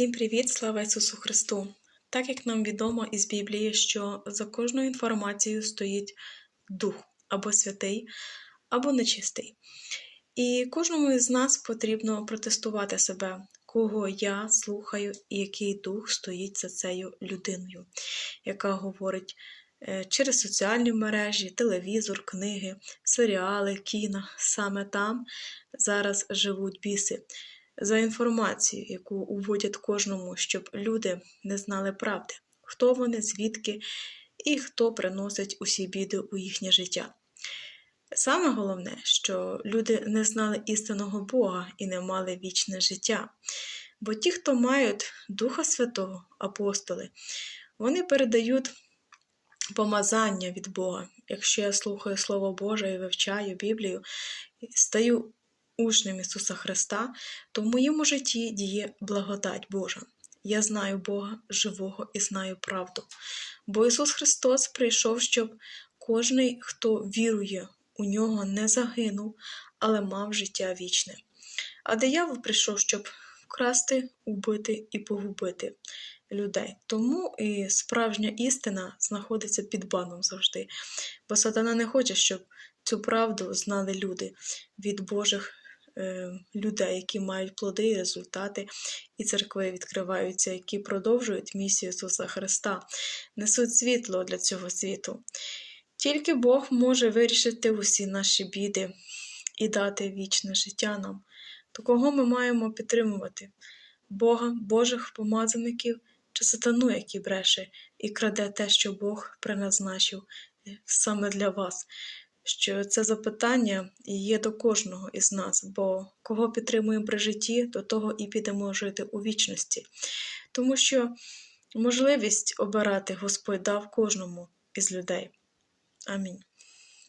Всім привіт, слава Ісусу Христу! Так як нам відомо із Біблії, що за кожною інформацією стоїть дух або святий, або нечистий. І кожному із нас потрібно протестувати себе, кого я слухаю і який дух стоїть за цією людиною, яка говорить е, через соціальні мережі, телевізор, книги, серіали, кіно. Саме там зараз живуть біси за інформацію, яку уводять кожному, щоб люди не знали правди, хто вони, звідки і хто приносить усі біди у їхнє життя. Саме головне, що люди не знали істинного Бога і не мали вічне життя. Бо ті, хто мають Духа Святого, апостоли, вони передають помазання від Бога. Якщо я слухаю Слово Боже і вивчаю Біблію, стаю учнем Ісуса Христа, то в моєму житті діє благодать Божа. Я знаю Бога живого і знаю правду. Бо Ісус Христос прийшов, щоб кожний, хто вірує у нього, не загинув, але мав життя вічне. А диявол прийшов, щоб вкрасти, убити і погубити людей. Тому і справжня істина знаходиться під баном завжди. Бо сатана не хоче, щоб цю правду знали люди від Божих людей, які мають плоди і результати, і церкви відкриваються, які продовжують місію Ісуса Христа, несуть світло для цього світу. Тільки Бог може вирішити усі наші біди і дати вічне життя нам. То кого ми маємо підтримувати? Бога, Божих помазаників чи сатану, який бреше і краде те, що Бог призначив саме для вас. Що це запитання є до кожного із нас, бо кого підтримуємо при житті, до того і підемо жити у вічності. Тому що можливість обирати Господь дав кожному із людей. Амінь.